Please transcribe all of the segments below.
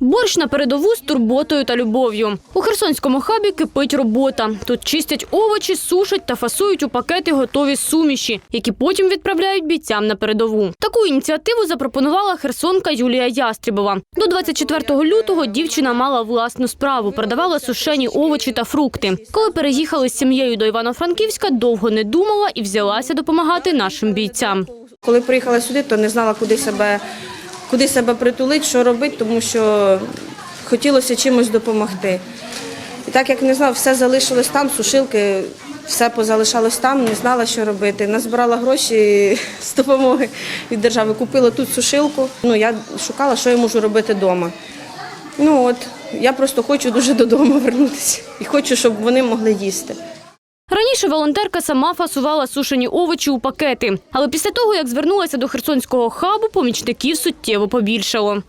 Борщ на передову з турботою та любов'ю. У Херсонському хабі кипить робота. Тут чистять овочі, сушать та фасують у пакети готові суміші, які потім відправляють бійцям на передову. Таку ініціативу запропонувала херсонка Юлія Ястрібова. До 24 лютого дівчина мала власну справу, продавала сушені овочі та фрукти. Коли переїхали з сім'єю до Івано-Франківська, довго не думала і взялася допомагати нашим бійцям. Коли приїхала сюди, то не знала, куди себе, куди себе притулити, що робити, тому що хотілося чимось допомогти. І так як не знала, все залишилось там, сушилки, все позалишалось там, не знала, що робити. Назбирала гроші з допомоги від держави. Купила тут сушилку. Ну, я шукала, що я можу робити вдома. Ну от, я просто хочу дуже додому вернутися і хочу, щоб вони могли їсти. Раніше волонтерка сама фасувала сушені овочі у пакети, але після того, як звернулася до херсонського хабу, помічників суттєво побільшало.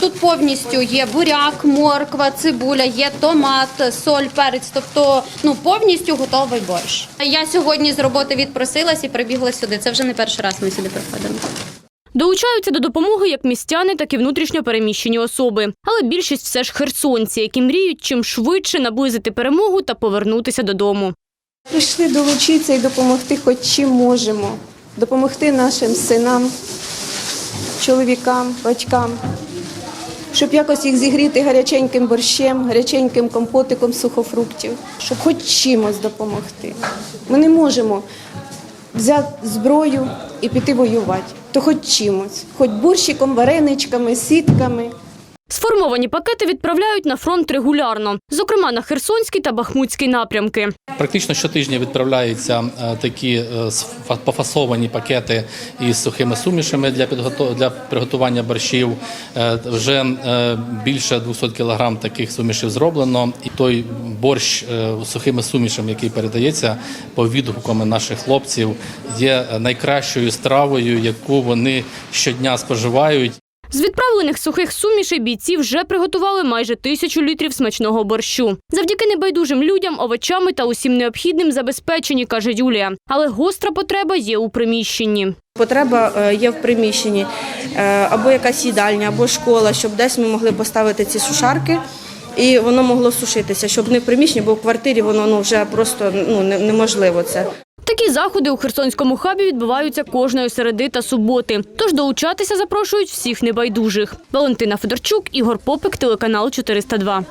Тут повністю є буряк, морква, цибуля, є томат, соль, перець, тобто ну повністю готовий борщ. Я сьогодні з роботи відпросилась і прибігла сюди. Це вже не перший раз ми сюди приходимо. Долучаються до допомоги як містяни, так і внутрішньо переміщені особи. Але більшість все ж херсонці, які мріють чим швидше наблизити перемогу та повернутися додому. Прийшли долучитися і допомогти, хоч чим можемо. Допомогти нашим синам, чоловікам, батькам, щоб якось їх зігріти гаряченьким борщем, гаряченьким компотиком сухофруктів, щоб хоч чимось допомогти. Ми не можемо взяти зброю і піти воювати, то хоч чимось, хоч борщиком, вареничками, сітками. Сформовані пакети відправляють на фронт регулярно, зокрема на Херсонський та Бахмутський напрямки. Практично щотижня відправляються е, такі е, пофасовані пакети із сухими сумішами для для приготування борщів. Е, Вже більше 200 кг таких сумішів зроблено. І той борщ сухими сумішами, який передається по відгукам наших хлопців, є найкращою стравою, яку вони щодня споживають. З відправлених сухих сумішей бійці вже приготували майже тисячу літрів смачного борщу. Завдяки небайдужим людям, овочами та усім необхідним забезпечені, каже Юлія. Але гостра потреба є у приміщенні. Потреба е, є в приміщенні е, або якась їдальня, або школа, щоб десь ми могли поставити ці сушарки. І воно могло сушитися, щоб не в приміщенні, бо в квартирі воно ну вже просто ну неможливо це. Такі заходи у Херсонському хабі відбуваються кожної середи та суботи. Тож долучатися запрошують всіх небайдужих. Валентина Федорчук, Ігор Попик, телеканал 402.